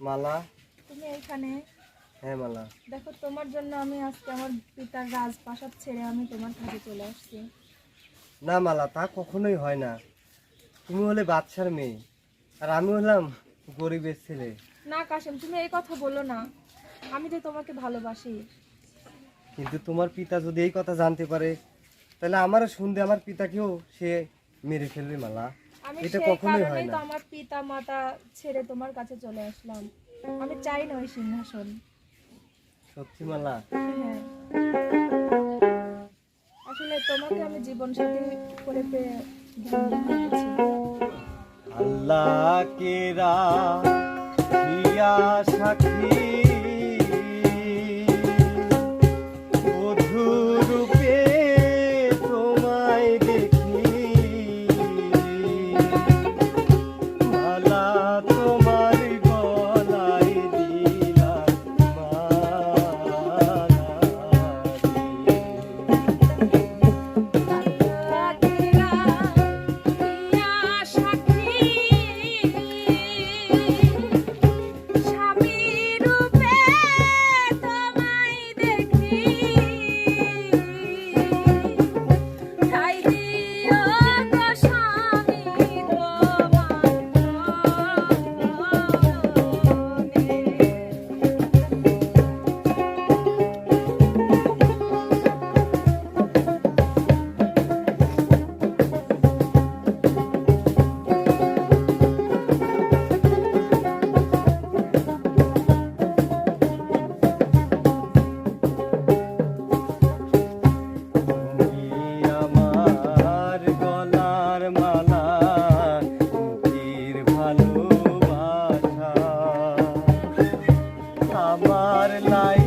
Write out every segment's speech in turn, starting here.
মালা। তুমি এইখানে। হ্যাঁ মালা। দেখো তোমার জন্য আমি আজকে আমার পিতার রাজপ্রাসাদ ছেড়ে আমি তোমার কাছে চলে আসছি। না মালা তা কখনোই হয় না। তুমি হলে বাচ্চার মেয়ে আর আমি হলাম গরিবের ছেলে। না কাশেম তুমি এই কথা বলো না। আমি যে তোমাকে ভালোবাসি। কিন্তু তোমার পিতা যদি এই কথা জানতে পারে তাহলে আমারও শুনতে আমার পিতাকেও সে মেরে ফেলবে মালা। আমি এটা কখনোই হয় না। আমার পিতা মাতা ছেড়ে তোমার কাছে চলে আসলাম। আমি চাই না ওই সিংহাসন। সত্যিমালা। হ্যাঁ। আসলে তোমাকে আমি জীবন সাথী করে পেয়ে। আল্লাহ কেরা সাক্ষী আমার লাইগা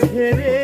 ছেড়ে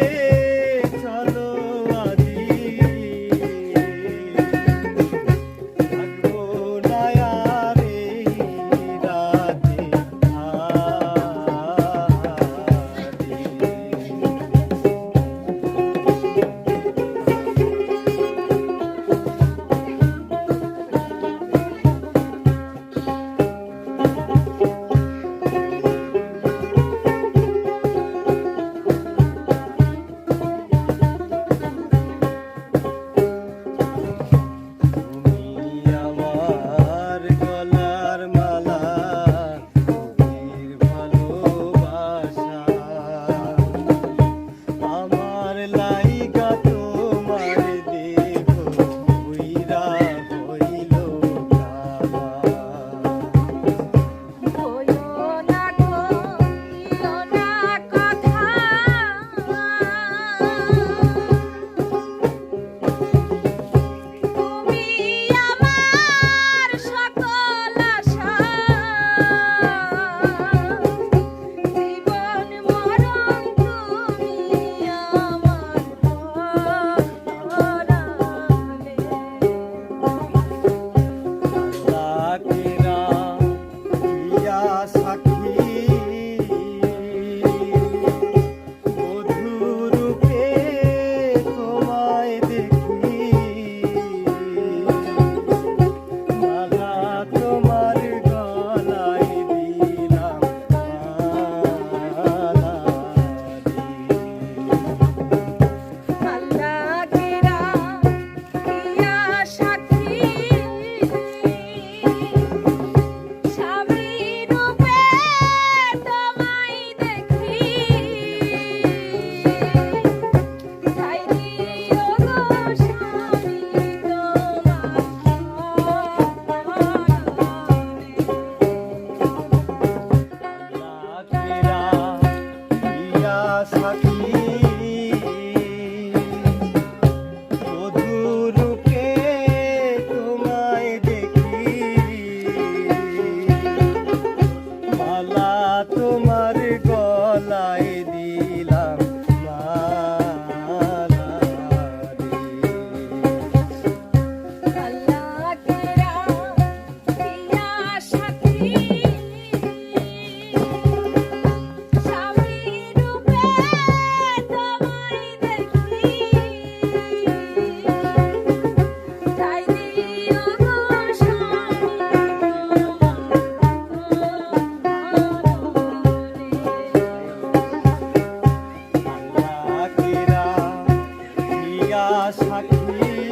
You.